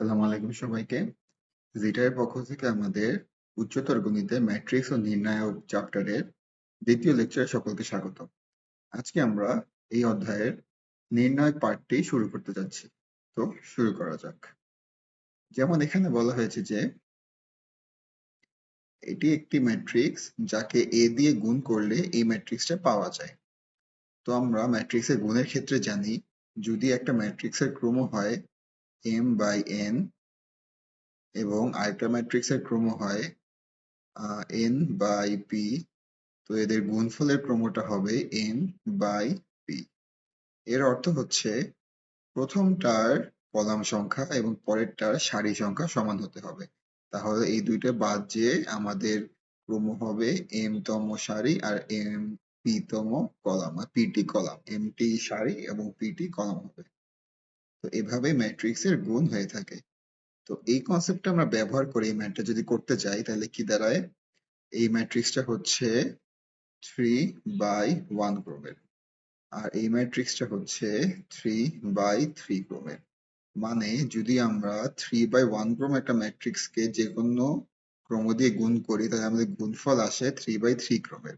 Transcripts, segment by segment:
আসসালামু আলাইকুম সবাইকে। জিটার পক্ষ থেকে আমাদের উচ্চতর গণিতে ম্যাট্রিক্স ও নির্ণায়ক চ্যাপ্টারের দ্বিতীয় লেকচারে সকলকে স্বাগত। আজকে আমরা এই অধ্যায়ের নির্ণায়ক পার্টটি শুরু করতে যাচ্ছি। তো শুরু করা যাক। যেমন এখানে বলা হয়েছে যে, এটি একটি ম্যাট্রিক্স যাকে এ দিয়ে গুণ করলে এই ম্যাট্রিক্সটা পাওয়া যায়। তো আমরা ম্যাট্রিক্সের গুণের ক্ষেত্রে জানি, যদি একটা ম্যাট্রিক্সের ক্রম হয় এম বাই এন এবং আরেকটা ম্যাট্রিক্সের ক্রম হয় এন বাই পি তো এদের গুণফলের ক্রমটা হবে এন বাই পি এর অর্থ হচ্ছে প্রথমটার কলাম সংখ্যা এবং পরেরটার সারি সংখ্যা সমান হতে হবে। তাহলে এই দুইটা বাদ যে আমাদের ক্রম হবে এম তম সারি আর এম পি তম কলাম, আর পিটি কলাম। এমটি সারি এবং পিটি কলাম হবে। তো এভাবে ম্যাট্রিক্সের গুণ হয়ে থাকে। তো এই কনসেপ্টটা আমরা ব্যবহার করে এই ম্যাটটা যদি করতে যাই, তাহলে কি দাঁড়ায়? এই ম্যাট্রিক্সটা হচ্ছে থ্রি বাই ওয়ান ক্রমের আর এই ম্যাট্রিক্সটা হচ্ছে থ্রি বাই থ্রি ক্রমের মানে যদি আমরা থ্রি বাই ওয়ান ক্রম একটা ম্যাট্রিক্সকে যে কোনো ক্রম দিয়ে গুণ করি, তাহলে আমাদের গুণফল আসে থ্রি বাই থ্রি ক্রমের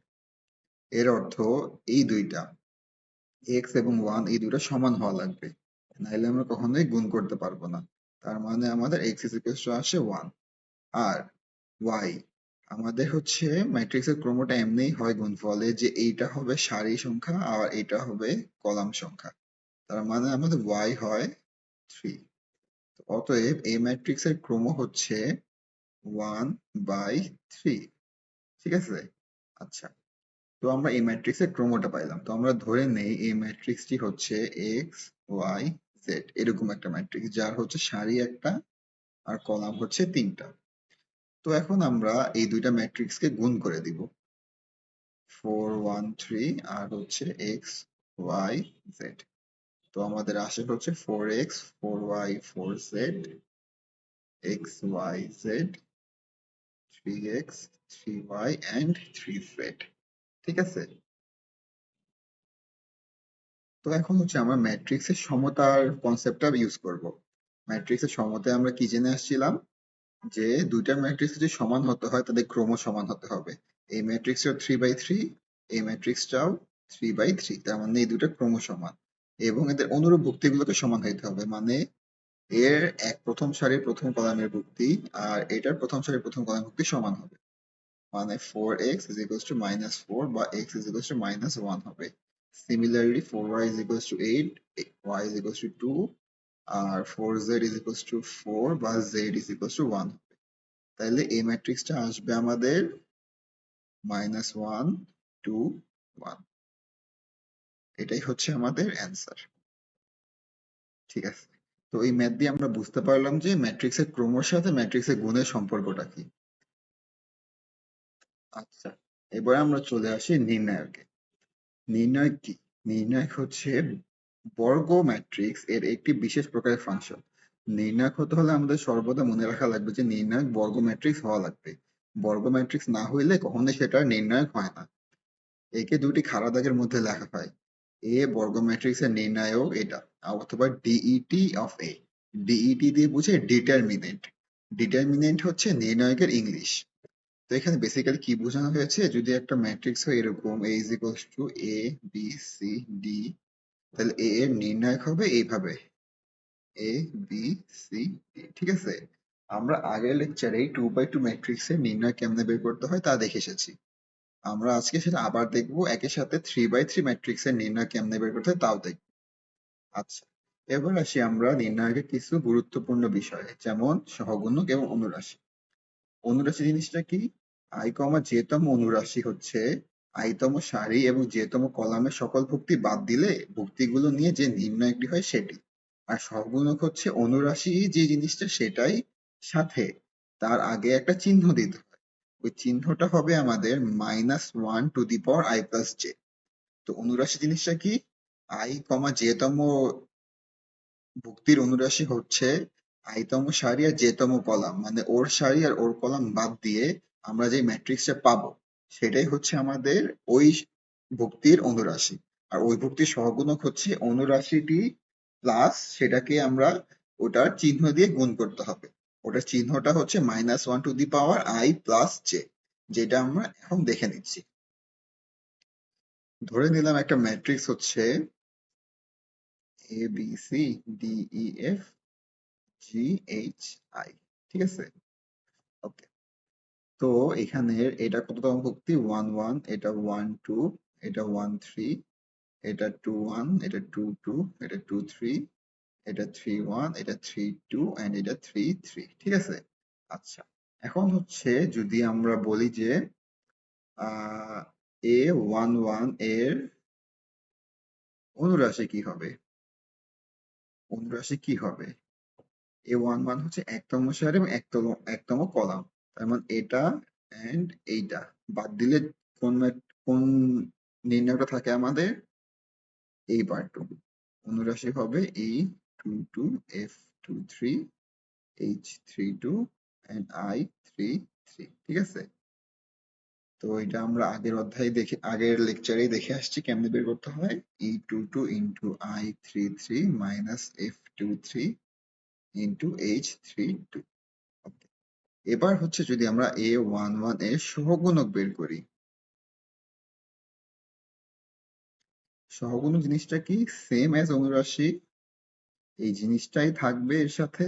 এর অর্থ এই দুইটা এক্স এবং ওয়ান এই দুইটা সমান হওয়া লাগবে। নাইলে আমরা কখনোই গুণ করতে পারব না। তার মানে আমাদের এক্স ইকুয়ালস টু আসে ওয়ান আর ওয়াই আমাদের হচ্ছে ম্যাট্রিক্সের ক্রমটা এমনিই হয় গুণফলে যে এইটা হবে সারি সংখ্যা আর এটা হবে কলাম সংখ্যা। তার মানে আমাদের ওয়াই হয় থ্রি অতএব এই ম্যাট্রিক্সের ক্রম হচ্ছে ওয়ান বাই থ্রি ঠিক আছে? আচ্ছা। তো আমরা এই ম্যাট্রিক্সের ক্রমটা পাইলাম। তো আমরা ধরে নেই এই ম্যাট্রিক্সটি হচ্ছে এক্স ওয়াই জেড এরকম একটা ম্যাট্রিক্স যার হচ্ছে সারি একটা আর কলাম হচ্ছে তিনটা। তো এখন আমরা এই দুইটা ম্যাট্রিক্সকে গুণ করে দিব। ফোর ওয়ান থ্রি আর হচ্ছে এক্স ওয়াই জেড তো আমাদের আসে হচ্ছে four X four Y four Z X Y Z three X three Y and three Z ঠিক আছে? তো এখন হচ্ছে আমরা ম্যাট্রিক্সের সমতার কনসেপ্টটা ইউজ করব। ম্যাট্রিক্সের সমতায় আমরা কি জেনে আসছিলাম? যে দুইটা ম্যাট্রিক্স যদি সমান হতে হয় তাদের ক্রম সমান হতে হবে। এই ম্যাট্রিক্সটাও থ্রি বাই থ্রি এই ম্যাট্রিক্সটাও থ্রি বাই থ্রি তার মানে এই দুটো ক্রম সমান। এবং এদের অনুরূপ ভুক্তিগুলোকে সমান হইতে হবে মানে এর এক প্রথম সারির প্রথম কলামের ভুক্তি আর এটার প্রথম সারির প্রথম কলামের ভুক্তি সমান হবে। মানে four X is equals to minus four বা X is equals to minus one হবে। Four Y is equals to eight Y is equals to two R four Z is equals to four বা Z is equals to one হবে তাহলে এই ম্যাট্রিক্সটা আসবে আমাদের minus one two one এটাই হচ্ছে আমাদের অ্যান্সার ঠিক আছে? তো এই ম্যাথ দিয়ে আমরা বুঝতে পারলাম যে ম্যাট্রিক্সের ক্রমের সাথে ম্যাট্রিক্সের গুণের সম্পর্কটা কি। আচ্ছা এবার আমরা চলে আসি নির্ণায়কে নির্ণায়ক কি? নির্ণায়ক হচ্ছে বর্গ ম্যাট্রিক্স এর একটি বিশেষ প্রকারের ফাংশন। নির্ণায়ক হতে হলে আমাদের সর্বদা মনে রাখা লাগবে যে নির্ণায়ক বর্গ ম্যাট্রিক্স হওয়া লাগবে। বর্গ ম্যাট্রিক্স না হইলে কখনোই সেটা নির্ণায়ক হয় না। একে দুটি খাড়া দাগের মধ্যে লেখা হয়। এ বর্গ ম্যাট্রিক্সের নির্ণায়ক এটা, অথবা ডিইটি অফ এ ডিইটি দিয়ে বুঝে ডিটারমিনেন্ট ডিটারমিনেন্ট হচ্ছে নির্ণায়কের ইংলিশ এখানে বেসিক্যালি কি বোঝানো হয়েছে? যদি একটা ম্যাট্রিক্স হয় এরকম A is equals to A B C D তাহলে এ এর নির্ণায়ক হবে এইভাবে। এ বি সি ডি ঠিক আছে? আমরা আগের লেকচারে টু বাই টু ম্যাট্রিক্স এর নির্ণয় কেমনে বের করতে হয় তা দেখে এসেছি। আমরা আজকে সেটা আবার দেখব একের সাথে থ্রি বাই থ্রি ম্যাট্রিক্স এর নির্ণয় কেমনে বের করতে হয় তাও দেখব। আচ্ছা এবার আসি আমরা নির্ণায়কের কিছু গুরুত্বপূর্ণ বিষয়, যেমন সহগুণক এবং অনুরাশি। অনুরাশি জিনিসটা কি? আই যেতম অনুরাশি হচ্ছে আইতম সারি এবং যেতম কলামের সকল ভুক্তি বাদ দিলে ভুক্তিগুলো নিয়ে যে নিম্ন একটি হয় সেটি। আর সহগুণক হচ্ছে অনুরাশি, যে জিনিসটা সেটাই সাথে তার আগে একটা চিহ্ন দিতে ওই চিহ্নটা হবে আমাদের minus one to the power I plus J তো অনুরাশি জিনিসটা কি? আই কমা যেতম ভুক্তির অনুরাশি হচ্ছে আইতম সারি আর যেতম কলাম মানে ওর সারি আর ওর কলাম বাদ দিয়ে আমরা যে ম্যাট্রিক্সটা পাবো, সেটাই হচ্ছে আমাদের ওই ভুক্তির অনুরাশি। আর ওই ভুক্তির সহগুণক হচ্ছে অনুরাশিটি প্লাস সেটাকে আমরা ওটার চিহ্ন দিয়ে গুণ করতে হবে। ওটার চিহ্নটা হচ্ছে minus one to the power I plus J যেটা আমরা এখন দেখে নিচ্ছি। ধরে নিলাম একটা ম্যাট্রিক্স হচ্ছে A B C D E F G H I ঠিক আছে? ওকে তো এখানে এটা কততম ভুক্তি? ওয়ান ওয়ান এটা ওয়ান টু এটা ওয়ান থ্রি এটা টু ওয়ান এটা টু টু এটা টু থ্রি এটা থ্রি ওয়ান এটা থ্রি টু অ্যান্ড এটা থ্রি থ্রি ঠিক আছে? আচ্ছা এখন হচ্ছে যদি আমরা বলি যে এ ওয়ান ওয়ানের অনুরাশি কি হবে? অনুরাশি কি হবে? এ ওয়ান ওয়ান হচ্ছে একতম সারি এবং একতম একতম কলাম। তার মানে এটা এন্ড এইটা। বাদ দিলে কোন কোন নির্ণয়টা থাকে আমাদের? এই পার্টটুকু অনুরাশি হবে এই two two F two three H three two and I three three ঠিক আছে? তো এটা আমরা আগের অধ্যায়ে দেখে, আগের লেকচারেই দেখে আসছি কেমনে বের করতে হয়। E two two into I three three minus F two three into H three two এবার হচ্ছে যদি আমরা এ ওয়ান ওয়ানের সহগুণক বের করি। সহগুণক জিনিসটা কি? সেম অ্যাজ অনুরাশি। এই জিনিসটাই থাকবে এর সাথে।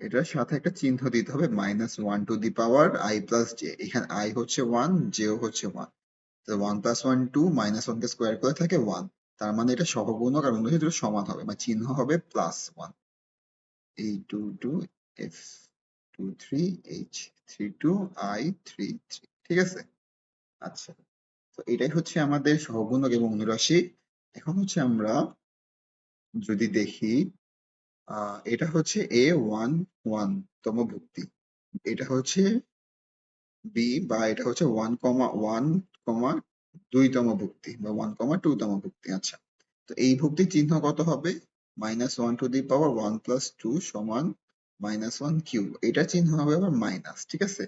এটার সাথে একটা চিহ্ন দিতে হবে minus one to the power I plus J এখানে আই হচ্ছে ওয়ান জেও হচ্ছে one one plus one two minus one কে স্কোয়ার করে থাকে ওয়ান তার মানে এটা সহগুণক আর দুটো সমান হবে মানে চিহ্ন হবে প্লাস ওয়ান এই two two F two three H three two I three three ঠিক আছে? আচ্ছা তো এটাই হচ্ছে আমাদের সহগুণক এবং অনুরাশি। এখন হচ্ছে আমরা যদি দেখি এটা হচ্ছে এ ওয়ান ওয়ান তম ভুক্তি। এটা হচ্ছে বি বা এটা হচ্ছে ওয়ান কমা ওয়ান কমা দুইতম ভুক্তি বা ওয়ান কমা টু তম ভুক্তি। আচ্ছা তো এই ভুক্তির চিহ্ন কত হবে? Minus one to the power one plus two সমান মাইনাস ওয়ান কিউব। এটা চিহ্ন হবে আবার মাইনাস, ঠিক আছে?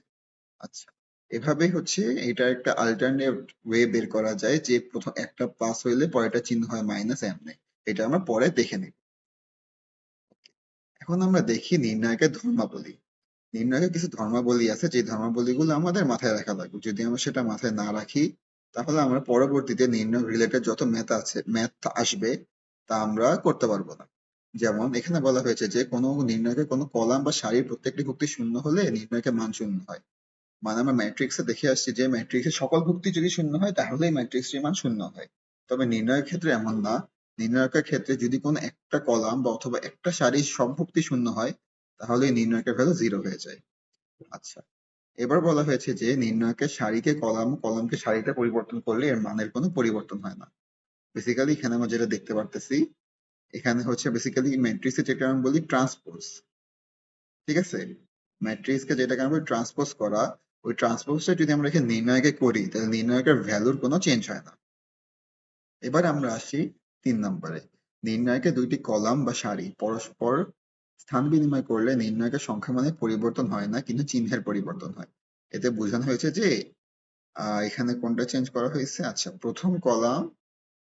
আচ্ছা এভাবেই হচ্ছে এটা একটা আল্টারনেট ওয়ে বের করা যায় যে প্রথম একটা প্লাস হইলে পরেরটা চিহ্ন হয় মাইনাস এমনি এটা আমরা পরে দেখে নিব। এখন আমরা দেখি নির্ণায়কের ধর্মাবলী। নির্ণায়কের কিছু ধর্মাবলী আছে যে ধর্মাবলীগুলো আমাদের মাথায় রাখা লাগবে। যদি আমরা সেটা মাথায় না রাখি, তাহলে আমরা পরবর্তীতে নির্ণয় রিলেটেড যত ম্যাথ আছে ম্যাথ আসবে তা আমরা করতে পারব না। যেমন এখানে বলা হয়েছে যে, কোনো নির্ণয়কের কোনো কলাম বা সারির প্রত্যেকটি ভুক্তি শূন্য হলে নির্ণয়কের মান শূন্য হয়। মানে আমরা ম্যাট্রিক্সে দেখে আসছি যে, ম্যাট্রিক্সের সকল ভুক্তি যদি শূন্য হয়, তাহলেই ম্যাট্রিক্সটির মান শূন্য হয়। তবে নির্ণয়ের ক্ষেত্রে এমন না। নির্ণায়কের ক্ষেত্রে যদি কোনো একটা কলাম বা অথবা একটা সারির সব ভুক্তি শূন্য হয় তাহলে নির্ণায়কের ভ্যালু জিরো হয়ে যায়। আচ্ছা এবার বলা হয়েছে যে নির্ণায়কের সারিকে কলাম, কলামকে সারিতে পরিবর্তন করলে এর মানের কোনো পরিবর্তন হয় না। বেসিক্যালি এখানে আমরা যেটা দেখতে পারতেছি, এখানে হচ্ছে বেসিক্যালি ম্যাট্রিক্সে যেটা আমরা বলি ট্রান্সপোজ ঠিক আছে? ম্যাট্রিক্সকে যেটাকে আমরা ট্রান্সপোজ করা, ওই ট্রান্সপোজটা যদি আমরা এখানে নির্ণায়কে করি, তাহলে নির্ণায়কের ভ্যালুর কোনো চেঞ্জ হয় না। এবার আমরা আসি তিন নম্বরে। নির্ণায়কে দুইটি কলাম বা সারি পরস্পর স্থান বিনিময় করলে নির্ণয়কের সংখ্যা মানে পরিবর্তন হয় না, কিন্তু চিহ্নের পরিবর্তন হয়। এতে বোঝানো হয়েছে যে এখানে কোনটা চেঞ্জ করা হয়েছে? আচ্ছা প্রথম কলাম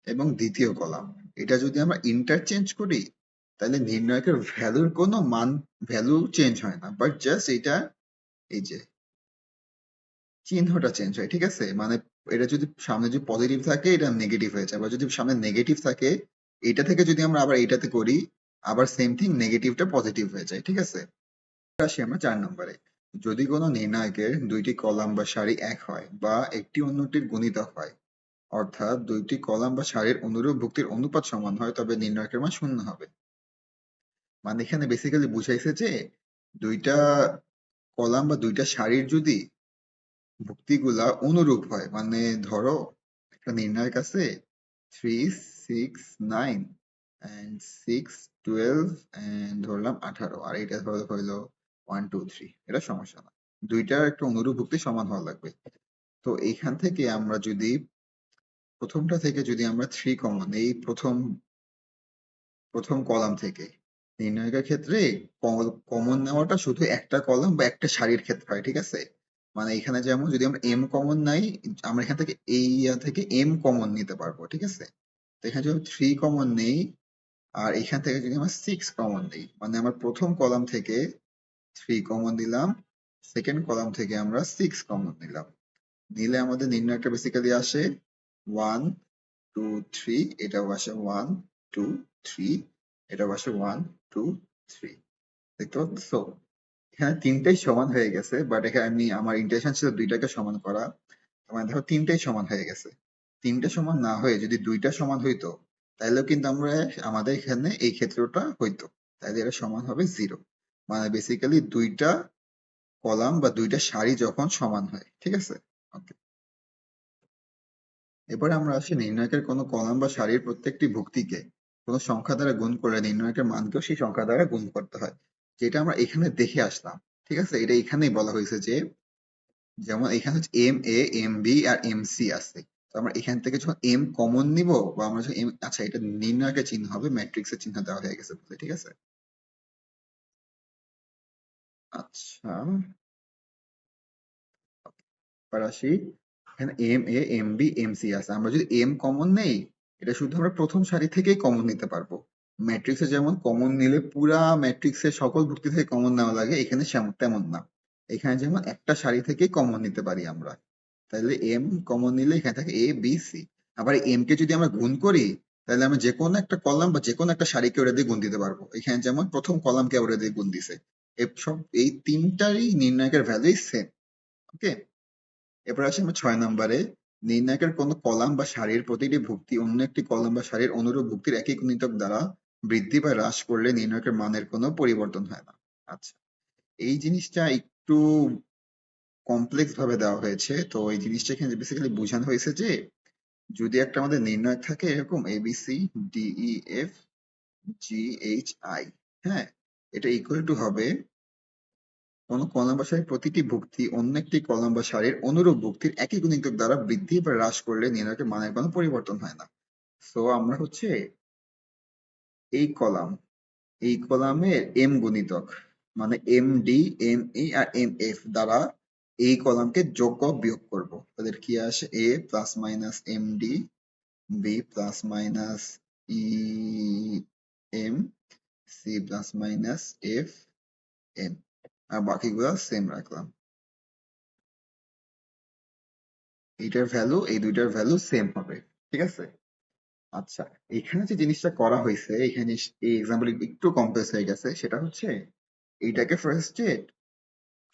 এবং দ্বিতীয় কলাম। এটা যদি আমরা ইন্টারচেঞ্জ করি, তাহলে নির্ণায়কের ভ্যালুর কোনো মান ভ্যালু চেঞ্জ হয় না। বাট জাস্ট এটা, এই যে, চিহ্নটা চেঞ্জ হয়, ঠিক আছে? মানে এটা যদি সামনে যদি পজিটিভ থাকে, এটা নেগেটিভ হয়ে যায়। বা যদি সামনে নেগেটিভ থাকে, এটা থেকে যদি আমরা আবার এটাতে করি, আবার সেম থিং নেগেটিভটা পজিটিভ হয়ে যায়, ঠিক আছে? আসি আমরা চার নম্বরে। যদি কোনো নির্ণায়কের দুইটি কলাম বা সারি এক হয় বা একটি অন্যটির গুণিতক হয় অর্থাৎ দুইটি কলাম বা সারির অনুরূপ ভুক্তির অনুপাত সমান হয়, তবে নির্ণায়কের মান শূন্য হবে। মানে এখানে বেসিক্যালি বুঝাইছে যে দুইটা কলাম বা দুইটা সারির যদি ভুক্তিগুলা অনুরূপ হয় মানে ধরো একটা নির্ণায়ক আছে three six nine and six twelve and ধরলাম আঠারো, আর এটা হলো হইল ওয়ান টু থ্রি এটা সমস্যা না। দুইটার একটা অনুরূপ ভুক্তি সমান হওয়া লাগবে। তো এইখান থেকে আমরা যদি প্রথমটা থেকে যদি আমরা থ্রি কমন এই প্রথম প্রথম কলাম থেকে নির্ণায়কের ক্ষেত্রে কমন নেওয়াটা শুধু একটা কলাম বা একটা সারির ক্ষেত্রে হয়, ঠিক আছে? মানে এখানে যেমন যদি আমরা এম কমন নাই, আমরা এখান থেকে এই ইয়া থেকে এম কমন নিতে পারব, ঠিক আছে? তো এখানে যদি থ্রি কমন নেই, আর এখান থেকে যদি আমরা সিক্স কমন দিই মানে আমার প্রথম কলাম থেকে থ্রি কমন দিলাম সেকেন্ড কলাম থেকে আমরা সিক্স কমন নিলাম। নিলে আমাদের নির্ণয়টা বেসিক্যালি আসে ওয়ান টু থ্রি এটাও আসে ওয়ান টু থ্রি এটাও আসে ওয়ান টু থ্রি দেখতে পাচ্ছ? এখানে তিনটাই সমান হয়ে গেছে বাট এখানে আমি, আমার ইন্টেনশন ছিল দুইটাকে সমান করা। মানে দেখো তিনটাই সমান হয়ে গেছে। তিনটা সমান না হয়ে যদি দুইটা সমান হইতো তাহলেও কিন্তু আমরা আমাদের এখানে এই ক্ষেত্রটা হইতো। তাহলে এটা সমান হবে জিরো মানে বেসিক্যালি দুইটা কলাম বা দুইটা সারি যখন সমান হয়, ঠিক আছে? ওকে এবারে আমরা আসি নির্ণায়কের কোনো কলাম বা সারির প্রত্যেকটি ভুক্তিকে। কোনো সংখ্যা দ্বারা গুণ করে নির্ণায়কের মানকেও সেই সংখ্যা দ্বারা গুণ করতে হয়, যেটা আমরা এখানে দেখে আসলাম, ঠিক আছে? এটা এখানেই বলা হয়েছে যে, যেমন এখানে হচ্ছে এম এ এম বি আর এম সি আছে। তো আমরা এখান থেকে যখন এম কমন নিব বা আমরা যখন এম আচ্ছা এটা নির্ণায়কের চিহ্ন হবে, ম্যাট্রিক্সের চিহ্ন দেওয়া হয়ে গেছে ঠিক আছে? আচ্ছা আসি এখানে M, A, M, B, M, C আছে? আমরা যদি এম কমন নেই, এটা শুধু আমরা প্রথম সারি থেকেই কমন নিতে পারব। ম্যাট্রিক্সে যেমন কমন নিলে পুরা ম্যাট্রিক্সের সকল ভুক্তি থেকে কমন নেওয়া লাগে, এখানে তেমন না। এখানে যেমন একটা সারি থেকেই কমন নিতে পারি আমরা। তাহলে এম কমন নিলে এখানে থাকে এ বি সি আবার এম কে যদি আমরা গুণ করি তাহলে আমরা যে কোনো একটা কলাম বা যে কোনো একটা সারিকে ওটা দিয়ে গুণ দিতে পারব। এখানে যেমন প্রথম কলামকে ওটা দিয়ে গুণ দিছে। সব এই তিনটারই নির্ণায়কের ভ্যালুই সেম ওকে এরপর আসি আমরা ছয় নম্বরে। নির্ণায়কের কোন কলাম বা সারির প্রতিটি ভুক্তি অন্য একটি কলাম বা সারির অনুরূপ ভুক্তির একই গুণিতক দ্বারা বৃদ্ধি বা হ্রাস করলে নির্ণায়কের মানের কোনো পরিবর্তন হয় না। আচ্ছা এই জিনিসটা একটু কমপ্লেক্স ভাবে দেওয়া হয়েছে। তো এই জিনিসটা এখানে বেসিক্যালি বোঝানো হয়েছে যে, যদি একটা আমাদের নির্ণায়ক থাকে এরকম ABC DE F G H I হ্যাঁ? এটা ইকুয়াল টু হবে কোন কলাম বা সারির প্রতিটি ভুক্তি অন্য একটি কলাম বা সারির অনুরূপ ভুক্তির একই গুণিতক দ্বারা বৃদ্ধি বা হ্রাস করলে নির্ণায়কের মানের কোনো পরিবর্তন হয় না। সো আমরা হচ্ছে এই কলাম, এই কলামের এম গুণিতক মানে এম ডি এম ই আর এম এফ দ্বারা এই কলামকে যোগ ও বিয়োগ করব। তাদের কি আসে? A plus minus M D B plus minus E M C plus minus F M আর বাকিগুলো সেম রাখলাম। এইটার ভ্যালু এই দুইটার ভ্যালু সেম হবে, ঠিক আছে? আচ্ছা এখানে যে জিনিসটা করা হয়েছে, এখানে এই এক্সাম্পল একটু কমপ্লেক্স হয়ে গেছে, সেটা হচ্ছে এইটাকে ফার্স্টে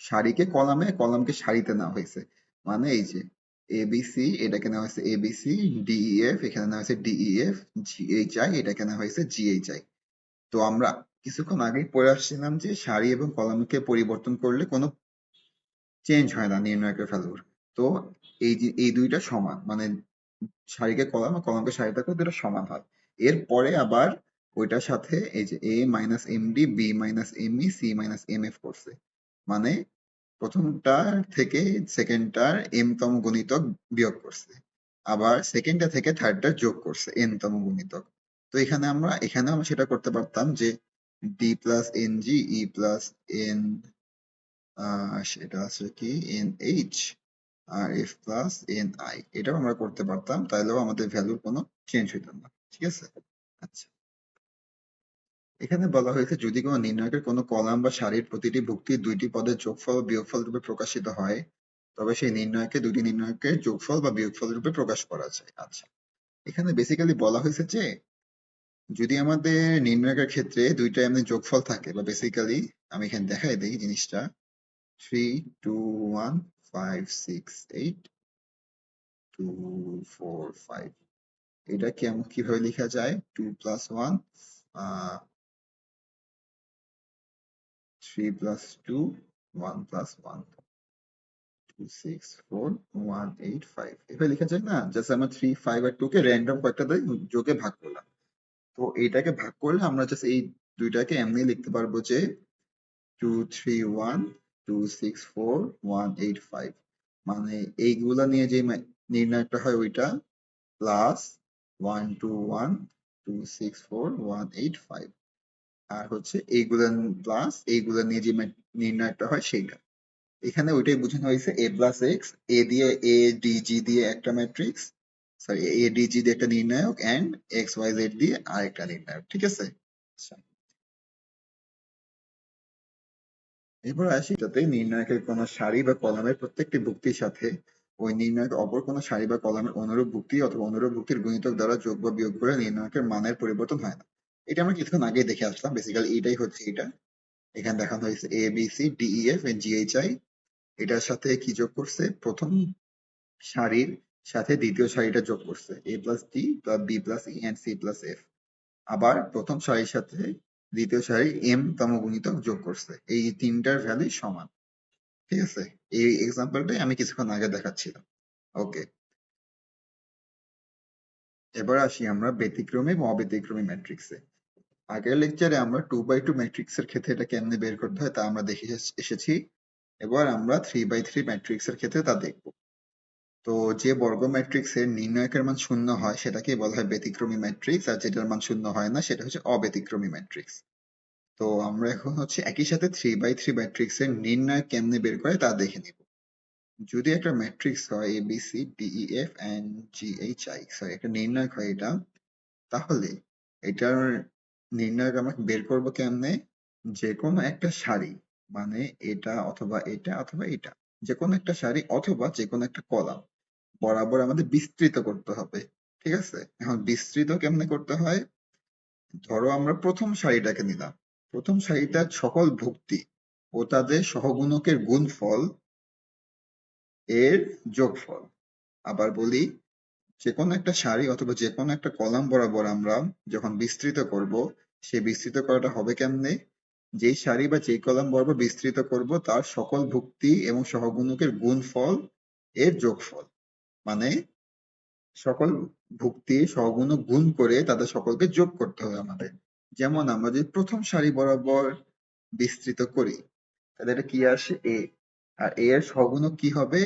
সারিকে কলামে, কলামকে সারিতে নেওয়া হয়েছে। মানে এই যে এবিসি এটাকে নেওয়া হয়েছে এবিসি ডিইএফ এখানে নেওয়া হয়েছে ডিইএফ জিএইচআই এটাকে নেওয়া হয়েছে জিএইচআই তো আমরা কিছুক্ষণ আগেই পড়ে আসছিলাম যে সারি এবং কলামকে পরিবর্তন করলে কোনো চেঞ্জ হয় না নির্ণায়কের ভ্যালুর তো এই এই দুইটা সমান মানে সারিকে কলাম আর কলামকে করে দুটো সমান হয়। এরপরে আবার ওইটার সাথে এই যে A minus MD B minus ME C minus M F করছে। মানে প্রথমটার থেকে সেকেন্ডটার এম তম গুণিতক বিয়োগ করছে। আবার সেকেন্ডটা থেকে থার্ডটা যোগ করছে এন তম গুণিতক। তো এখানে আমরা এখানে আমরা সেটা করতে পারতাম যে D plus N G E plus N সেটা আছে আর এফ প্লাস এন আই এটাও আমরা করতে পারতাম তাহলেও আমাদের ভ্যালুর কোনো চেঞ্জ হইতো না, ঠিক আছে? আচ্ছা। এখানে বলা হয়েছে, যদি কোনো নির্ণায়কের কোনো কলাম বা সারির প্রতিটি ভুক্তি দুইটি পদের যোগফল বা বিয়োগফল রূপে প্রকাশিত হয়, তবে সেই নির্ণয়কে দুটি নির্ণয়কের যোগফল বা বিয়োগফল রূপে প্রকাশ করা যায়। আচ্ছা। এখানে বেসিক্যালি বলা হয়েছে যে যদি আমাদের নির্ণায়কের ক্ষেত্রে দুইটা এমনি যোগফল থাকে, বা বেসিক্যালি আমি এখানে দেখাই দিই জিনিসটা। Three two one five six eight two four five এটা কেমন কীভাবে লেখা যায়? Two plus one three plus two one plus one two six four one eight five এভাবে লেখা যায় না? জাস্ট আমরা থ্রি ফাইভ আর টু কে র্যান্ডম কয়েকটা দিয়ে যোগে ভাগ করলাম। তো এইটাকে ভাগ করলে আমরা জাস্ট এই দুইটাকে এমনি লিখতে পারব যে two three one two six four one eight five মানে এইগুলা নিয়ে যে নির্ণয়টা হয় ওইটা plus one two one two six four one eight five আর হচ্ছে এইগুলা প্লাস এইগুলা নিয়ে যে নির্ণয়টা হয় সেইটা। এখানে ওইটাই বোঝানো হয়েছে এ প্লাস এক্স এ দিয়ে এ ডি জি দিয়ে একটা ম্যাট্রিক্স সরি এডিজি দিয়ে একটা নির্ণায়ক এক্স ওয়াই জেড দিয়ে আরেকটা নির্ণায়ক ঠিক আছে? আচ্ছা। আসি যাতে নির্ণায়কের সারি বা কলামের প্রত্যেকটি ভুক্তির সাথে। ওই নির্ণায়ক অপর সারি বা কলামের অনুরূপ ভুক্তি অথবা অনুরূপ ভুক্তির গুণিতক দ্বারা যোগ বা বিয়োগ করে নির্ণায়কের মানের পরিবর্তন হয় না। এটা আমরা কিছুক্ষণ আগেই দেখে আসলাম। বেসিক্যালি এটাই হচ্ছে এটা। এখানে দেখানো হয়েছে A B C D E F এটার সাথে কি যোগ করছে? প্রথম সারির সাথে দ্বিতীয় সারিটা যোগ করছে A plus D B plus E and C plus F আবার প্রথম সারির সাথে দ্বিতীয় সারি এম তম গুণিতক যোগ করছে, এই তিনটার ভ্যালু সমান। ঠিক আছে? এই এক্সাম্পলটাই আমি কিছুক্ষণ আগে দেখাচ্ছিলাম। ওকে এবার আসি আমরা ব্যতিক্রমী এবং অব্যতিক্রমী ম্যাট্রিক্সে আগের লেকচারে আমরা টু বাই টু ম্যাট্রিক্সের ক্ষেত্রে এটা কেমনে বের করতে হয় তা আমরা দেখে এসেছি। এবার আমরা থ্রি বাই থ্রি ম্যাট্রিক্সের ক্ষেত্রে তা দেখব। তো যে বর্গ ম্যাট্রিক্স ম্যাট্রিক্সের নির্ণায়কের মান শূন্য হয় সেটাকে বলা হয় ব্যতিক্রমী ম্যাট্রিক্স, আর যেটার মান শূন্য হয় না, সেটা হচ্ছে অব্যতিক্রমী ম্যাট্রিক্স। তো আমরা এখন হচ্ছে একই সাথে থ্রি বাই থ্রি ম্যাট্রিক্সের নির্ণায়ক কেমনে বের করে তা দেখে নিব। যদি একটা ম্যাট্রিক্স হয় A B C D E F and G H I sorry একটা নির্ণায়ক হয় এটা, তাহলে এটার নির্ণায়ক আমরা বের করব কেমনে? যে কোনো একটা সারি মানে এটা অথবা এটা অথবা এটা যে কোনো একটা সারি অথবা যে কোনো একটা কলাম। বরাবর আমাদের বিস্তৃত করতে হবে, ঠিক আছে? এখন বিস্তৃত কেমনে করতে হয়? ধরো আমরা প্রথম সারিটাকে নিলাম। প্রথম সারিটার সকল ভুক্তি ও তাদের সহগুণকের গুণফল এর যোগফল। আবার বলি যে কোনো একটা সারি অথবা যে কোনো একটা কলাম বরাবর আমরা যখন বিস্তৃত করব সে বিস্তৃত করাটা হবে কেমনে? যেই সারি বা যেই কলাম বরাবর বিস্তৃত করব, তার সকল ভুক্তি এবং সহগুণকের গুণফল এর যোগফল। মানে সকল ভুক্তি সহগুণক গুণ করে তাদের সকলকে যোগ করতে হবে আমাদের। যেমন আমরা যদি প্রথম সারি বরাবর বিস্তৃত করি, তাহলে এটা কি আসে? এ আর এ এর সহগুণক কি হবে?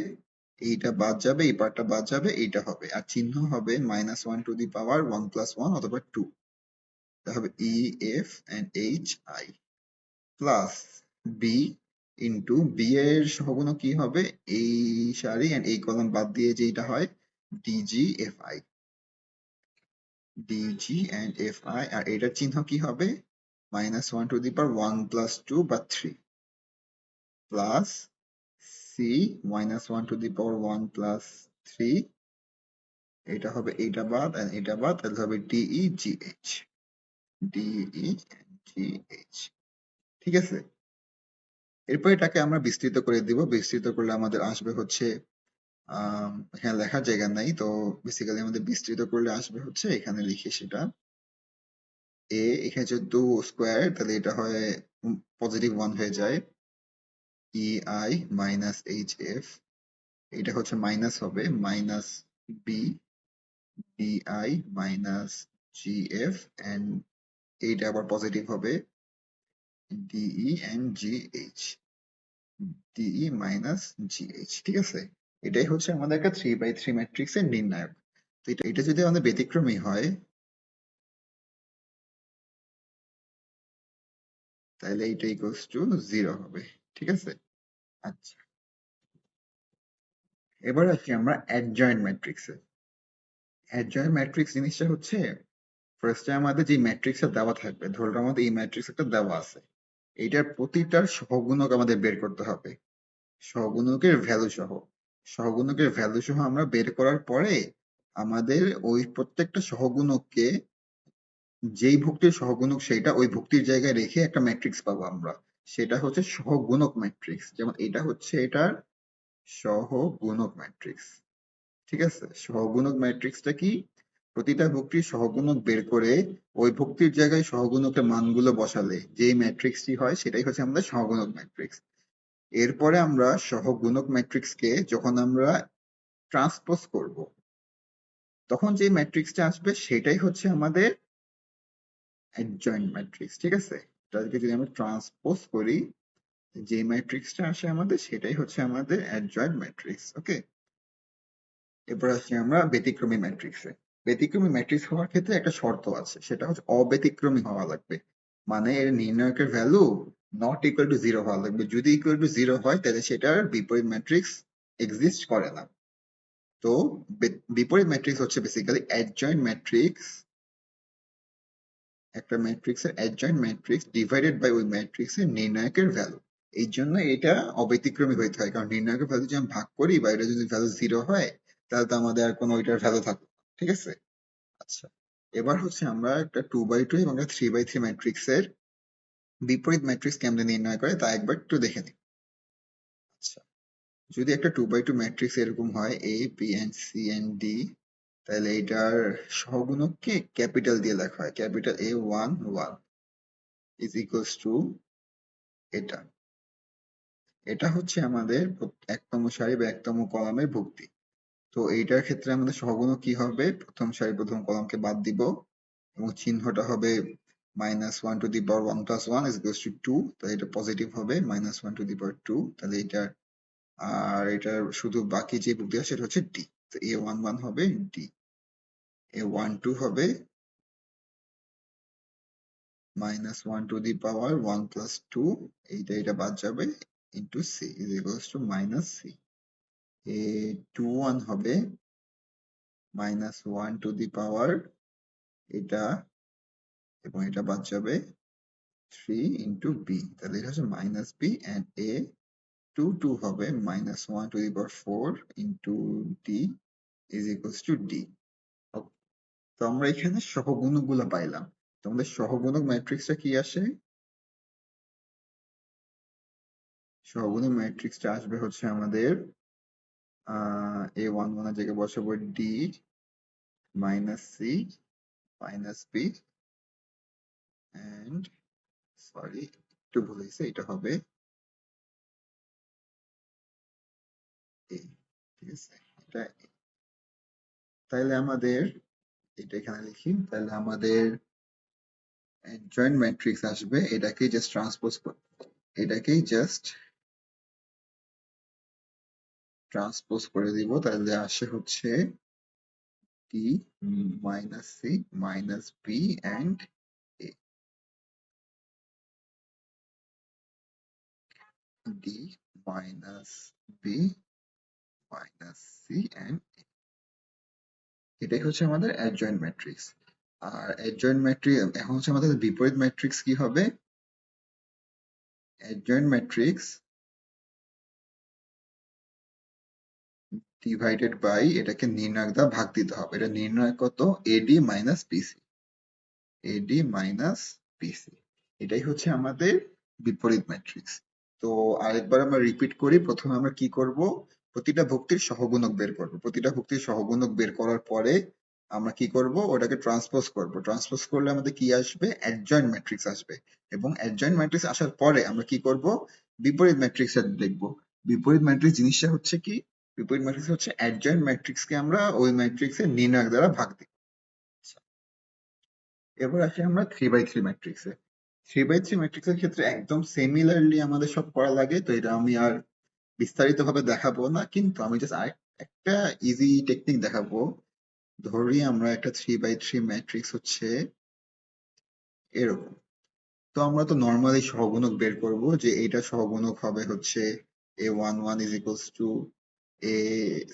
এইটা বাদ যাবে, এই পার্টটা বাদ যাবে, এইটা হবে। আর চিহ্ন হবে minus one to the power one plus one অথবা টু হবে E F and H I plus B into B এর সহগুণক কি হবে? এই সারি এন্ড এই কলাম বাদ দিয়ে যেটা হয় DG F I DG and F I আর এটার চিহ্ন কি হবে? Minus one to the per one plus two বা three plus C minus one to the power one plus three এটা হবে এটা বাদ and এটা বাদ, তাহলে হবে DE G H DE G H ঠিক আছে? এরপর এটাকে আমরা বিস্তৃত করে দিব। বিস্তৃত করলে আমাদের আসবে হচ্ছে এখানে লেখার জায়গা নাই, তো বেসিক্যালি আমাদের বিস্তৃত করলে আসবে হচ্ছে, এখানে লিখি সেটা। এ, এখানে যেহেতু স্কোয়ার তাহলে এটা হয় পজিটিভ ওয়ান হয়ে যায়। E I minus H F এটা হচ্ছে মাইনাস হবে minus B DI minus GF and এইটা আবার পজিটিভ হবে। DE and GH DE minus GH ঠিক আছে? এটাই হচ্ছে আমাদের একটা থ্রি বাই থ্রি ম্যাট্রিক্স এর নির্ণায়ক। তো এটা এটা যদি আমাদের ব্যতিক্রমী হয়, তাহলে এটা ইকুয়ালস টু জিরো হবে, ঠিক আছে? আচ্ছা। এবার আসি আমরা অ্যাডজয়েন্ট ম্যাট্রিক্সে অ্যাডজয়েন্ট ম্যাট্রিক্স জিনিসটা হচ্ছে ফার্স্টে আমাদের যে ম্যাট্রিক্সটা দেওয়া থাকবে, ধরো আমাদের এই ম্যাট্রিক্স একটা দেওয়া আছে। এইটার প্রতিটার সহগুণক আমাদের বের করতে হবে। সহগুণকের ভ্যালু সহ। সহগুণকের ভ্যালু সহ আমরা বের করার পরে আমাদের ওই প্রত্যেকটা সহগুণককে যেই ভুক্তির সহগুণক সেইটা ওই ভুক্তির জায়গায় রেখে একটা ম্যাট্রিক্স পাবো আমরা। সেটা হচ্ছে সহগুণক ম্যাট্রিক্স যেমন এটা হচ্ছে এটার সহগুণক ম্যাট্রিক্স ঠিক আছে? সহগুণক ম্যাট্রিক্সটা কি? প্রতিটা ভুক্তির সহগুণক বের করে ওই ভুক্তির জায়গায় সহগুণকের মানগুলো বসালে যে ম্যাট্রিক্সটি হয় সেটাই হচ্ছে আমাদের সহগুণক ম্যাট্রিক্স। এরপরে আমরা সহগুণক ম্যাট্রিক্সকে যখন আমরা ট্রান্সপোজ করব, তখন যে ম্যাট্রিক্সটা আসবে সেটাই হচ্ছে আমাদের অ্যাডজয়েন্ট ম্যাট্রিক্স, ঠিক আছে? এটাকে যদি আমরা ট্রান্সপোজ করি, যে ম্যাট্রিক্সটা আসে আমাদের সেটাই হচ্ছে আমাদের অ্যাডজয়েন্ট ম্যাট্রিক্স, ওকে? এরপর আসি আমরা ব্যতিক্রমী ম্যাট্রিক্সে। ব্যতিক্রমী ম্যাট্রিক্স হওয়ার ক্ষেত্রে একটা শর্ত আছে, সেটা হচ্ছে অব্যতিক্রমী হওয়া লাগবে। মানে এর নির্ণায়কের value not equal to zero হওয়া লাগবে। যদি ইকুয়াল টু জিরো হয়, তাহলে সেটার বিপরীত ম্যাট্রিক্স এক্সিস্ট করে না। তো বিপরীত ম্যাট্রিক্স হচ্ছে বেসিক্যালি অ্যাডজয়েন্ট ম্যাট্রিক্স একটা ম্যাট্রিক্সের অ্যাডজয়েন্ট ম্যাট্রিক্স ডিভাইডেড বাই ওই ম্যাট্রিক্সের নির্ণায়কের ভ্যালু এই জন্য এটা অব্যতিক্রমী হইতে হয়, কারণ নির্ণায়কের ভ্যালু যদি আমি ভাগ করি বা এটা যদি ভ্যালু জিরো হয়, তাহলে তো আমাদের আর কোনো ওইটার ভ্যালু থাকবে। ঠিক আছে? আচ্ছা এবার হচ্ছে আমরা একটা টু বাই টু এবং থ্রি বাই থ্রি ম্যাট্রিক্সের বিপরীত ম্যাট্রিক্স কেমনে নির্ণয় করে তা একবার একটু দেখে নিই। আচ্ছা যদি একটা টু বাই টু ম্যাট্রিক্স এরকম হয় A B and C and D তাহলে এটার সহগুণককে ক্যাপিটাল দিয়ে লেখা হয়, capital A one one is equals to এটা। এটা হচ্ছে আমাদের একতম সারি বা একতম কলামের ভুক্তি। তো এইটার ক্ষেত্রে আমাদের সহগুণক কি হবে? প্রথম সারি প্রথম কলামকে বাদ দিব এবং চিহ্নটা হবে minus one to the power one plus one is equals to two তাহলে এটা পজিটিভ হবে minus one to the power two তাহলে এটা, আর এটার শুধু বাকি যে আছে সেটা হচ্ছে ডি তো এ ওয়ান ওয়ান হবে ডি এ ওয়ান টু হবে minus one to the power one plus two এইটা এটা বাদ যাবে into C is equals to minus C A two one হবে minus one to the power এটা এবং এটা বাদ যাবে থ্রি ইন্টু বি তাহলে এটা হচ্ছে minus B and A two two হবে minus one to the power four into D is equals to D তো আমরা এখানে সহগুণকগুলো পাইলাম। তো আমাদের সহগুণক ম্যাট্রিক্সটা কি আসে? সহগুণক ম্যাট্রিক্সটা আসবে হচ্ছে আমাদের এ ওয়ান ওয়ানের জায়গায় বসাবো D minus C minus B and sorry একটু ভুল হয়েছে, এটা হবে এ ঠিক আছে? এটা তাহলে আমাদের, এটা এখানে লিখি তাহলে আমাদের জয়েন্ট ম্যাট্রিক্স আসবে, এটাকেই জাস্ট ট্রান্সপোজ এটাকেই জাস্ট ট্রান্সপোজ করে দিব, তাহলে আসে হচ্ছে D minus C minus B and A D minus B minus C and A এটাই হচ্ছে আমাদের অ্যাডজয়েন্ট ম্যাট্রিক্স আর অ্যাডজয়েন্ট ম্যাট্রিক্স এখন হচ্ছে আমাদের বিপরীত ম্যাট্রিক্স কি হবে? অ্যাডজয়েন্ট ম্যাট্রিক্স ডিভাইডেড বাই এটাকে নির্ণায়ক দ্বারা ভাগ দিতে হবে। এটা নির্ণয় কত? এডি মাইনাস পিসি এডি মাইনাস পিসি এটাই হচ্ছে আমাদের বিপরীত ম্যাট্রিক্স তো আরেকবার আমরা রিপিট করি, প্রথমে আমরা কি করব? প্রতিটা ভুক্তির সহগুণক বের করব। প্রতিটা ভুক্তির সহগুণক বের করার পরে আমরা কি করব? ওটাকে ট্রান্সপোজ করব। ট্রান্সপোজ করলে আমাদের কি আসবে? অ্যাডজয়েন্ট ম্যাট্রিক্স আসবে। এবং অ্যাডজয়েন্ট ম্যাট্রিক্স আসার পরে আমরা কি করব? বিপরীত ম্যাট্রিক্স দেখব। বিপরীত ম্যাট্রিক্স জিনিসটা হচ্ছে কি? বিপরীত ম্যাট্রিক্স হচ্ছে অ্যাডজয়েন্ট ম্যাট্রিক্সকে আমরা ওই ম্যাট্রিক্সের নির্ণায়ক দ্বারা ভাগ দিই। এবার আসি আমরা থ্রি বাই থ্রি ম্যাট্রিক্সে থ্রি বাই থ্রি ম্যাট্রিক্সের ক্ষেত্রে একদম সিমিলারলি আমাদের সব করা লাগে, তো এটা আমি আর বিস্তারিত ভাবে দেখাবো না, কিন্তু আমি জাস্ট একটা ইজি টেকনিক দেখাবো। ধরি আমরা একটা থ্রি বাই থ্রি ম্যাট্রিক্স হচ্ছে এরকম। তো আমরা তো নর্মালি সহগুণক বের করব যে এইটা সহগুণক হবে হচ্ছে A one one is equals to A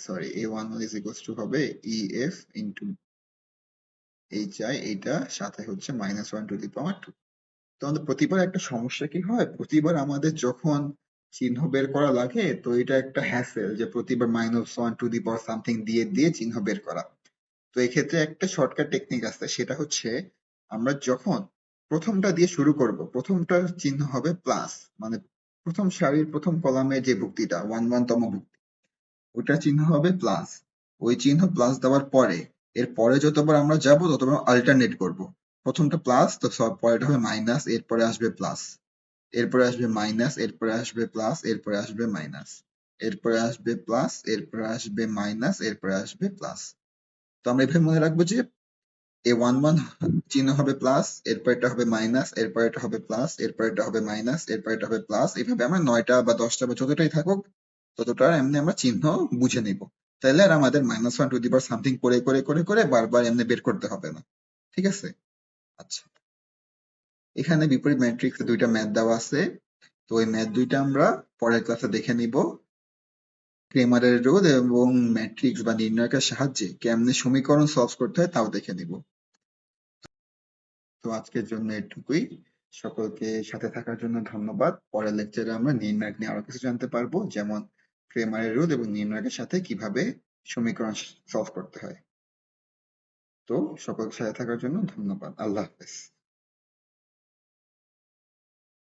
sorry A one one is equals to হবে E F into H I এইটা সাথে হচ্ছে minus one to the power two তো আমাদের প্রতিবার একটা সমস্যা কি হয়? প্রতিবার আমাদের যখন চিহ্ন বের করা লাগে, তো এটা একটা হ্যাসেল যে প্রতিবার minus one to the power something দিয়ে দিয়ে চিহ্ন বের করা। তো এক্ষেত্রে একটা শর্টকাট টেকনিক আছে, সেটা হচ্ছে আমরা যখন প্রথমটা দিয়ে শুরু করব, প্রথমটার চিহ্ন হবে প্লাস মানে প্রথম সারির প্রথম কলামে যে ভুক্তিটা ওয়ান ওয়ান তম ভুক্তি। ওটা চিহ্ন হবে প্লাস ওই চিহ্ন প্লাস দেওয়ার পরে, এর পরে যতবার আমরা যাব, ততবার অল্টারনেট করব। প্রথমটা প্লাস তো সব পরেটা হবে মাইনাস এরপরে আসবে প্লাস এরপরে আসবে মাইনাস এরপরে আসবে প্লাস এরপরে আসবে মাইনাস এরপরে আসবে প্লাস এরপরে আসবে মাইনাস এরপরে আসবে প্লাস তো আমরা এভাবে মনে রাখব যে, এ ওয়ান ওয়ান চিহ্ন হবে প্লাস এরপর এটা হবে মাইনাস এরপর এটা হবে প্লাস এরপর এটা হবে মাইনাস এরপর এটা হবে প্লাস এইভাবে আমরা নয়টা বা দশটা বা যতটাই থাকুক। ততটা এমনি আমরা চিহ্ন বুঝে নিব। তাহলে আর আমাদের minus one to the power something করে করে করে করে বারবার এমনি বের করতে হবে না। ঠিক আছে? আচ্ছা। এখানে বিপরীত ম্যাট্রিক্স দুইটা ম্যাথ দেওয়া আছে। তো ওই ম্যাথ দুইটা আমরা পরের ক্লাসে দেখে নিব। ক্রেমারের রোধ এবং ম্যাট্রিক্স বা নির্ণায়কের সাহায্যে কেমনে সমীকরণ সলভ করতে হয় তাও দেখে নিব। তো আজকের জন্য এটুকুই। সকলকে সাথে থাকার জন্য ধন্যবাদ। পরের লেকচারে আমরা নির্ণায়ক নিয়ে আরও কিছু জানতে পারব। যেমন ক্রেমারের রোধ এবং নির্ণয়কের সাথে কীভাবে সমীকরণ সলভ করতে হয়। তো সকল সাথে থাকার জন্য ধন্যবাদ। আল্লাহ হাফেজ।